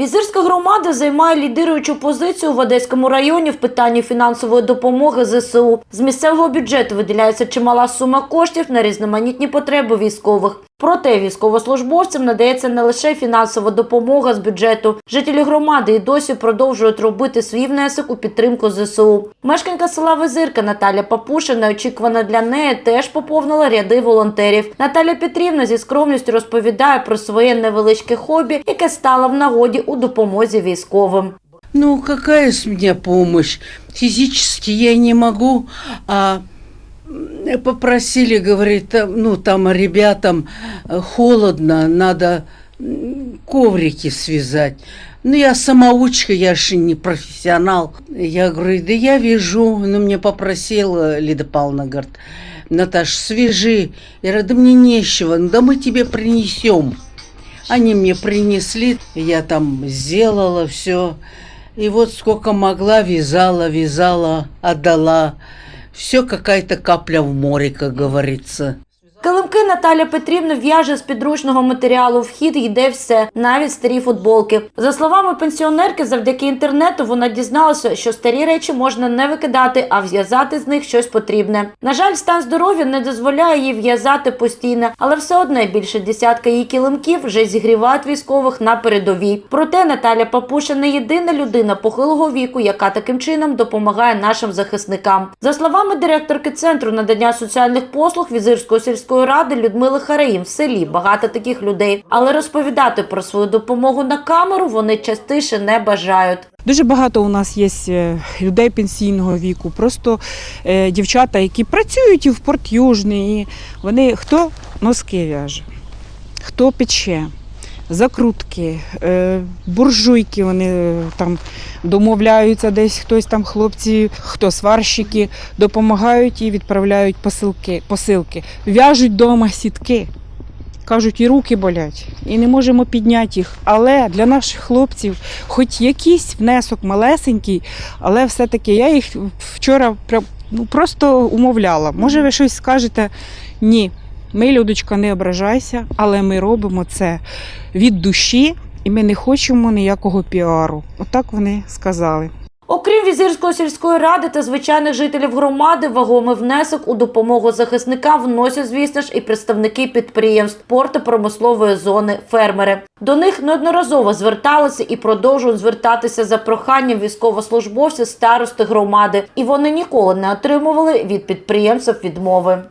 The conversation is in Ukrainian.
Візирська громада займає лідируючу позицію в Одеському районі в питанні фінансової допомоги ЗСУ. З місцевого бюджету виділяється чимала сума коштів на різноманітні потреби військових. Проте військовослужбовцям надається не лише фінансова допомога з бюджету. Жителі громади і досі продовжують робити свій внесок у підтримку ЗСУ. Мешканка села Визирка Наталя Папуша, неочікувано для неї, теж поповнила ряди волонтерів. Наталя Петрівна зі скромністю розповідає про своє невеличке хобі, яке стало в нагоді у допомозі військовим. Ну, какая с меня помощь? Физически я не могу, а попросили, говорит, ну, там ребятам э, холодно, надо коврики связать. Ну, я самоучка, я же не профессионал. Я говорю, да я вяжу. Ну, мне попросила Лида Павловна, говорит, Наташ, свяжи. Я говорю, да мне нечего, ну, да мы тебе принесем. Они мне принесли, я там сделала все. И вот сколько могла, вязала, вязала, отдала. Все какая-то капля в море, как говорится. Килимки Наталя Петрівна в'яже з підручного матеріалу. В хід йде все, навіть старі футболки. За словами пенсіонерки, завдяки інтернету вона дізналася, що старі речі можна не викидати, а в'язати з них щось потрібне. На жаль, стан здоров'я не дозволяє їй в'язати постійно, але все одно більше десятка її килимків вже зігрівають військових на передовій. Проте Наталя Папуша не єдина людина похилого віку, яка таким чином допомагає нашим захисникам. За словами директорки центру надання соціальних послуг Візирської сільської ради Людмили Хараїм, в селі. Багато таких людей, але розповідати про свою допомогу на камеру вони частіше не бажають. Дуже багато у нас є е, людей пенсійного віку, просто е, дівчата, які працюють і в Порт Южний, і вони хто носки в'яже, хто пече, закрутки, е, буржуйки, вони е, там домовляються десь, хтось там хлопці, хто сварщики, допомагають і відправляють посилки, посилки. В'яжуть вдома сітки. Кажуть, і руки болять, і не можемо підняти їх. Але для наших хлопців, хоч якийсь внесок малесенький, але все-таки я їх вчора ну, просто умовляла. Може, ви щось скажете? Ні, ми, Людочка, не ображайся, але ми робимо це від душі, і ми не хочемо ніякого піару. Отак вони сказали. Окрім Візирської сільської ради та звичайних жителів громади, вагомий внесок у допомогу захисникам вносять, звісно ж, і представники підприємств порту промислової зони фермери. До них неодноразово зверталися і продовжують звертатися за проханням військовослужбовців старости громади, і вони ніколи не отримували від підприємців відмови.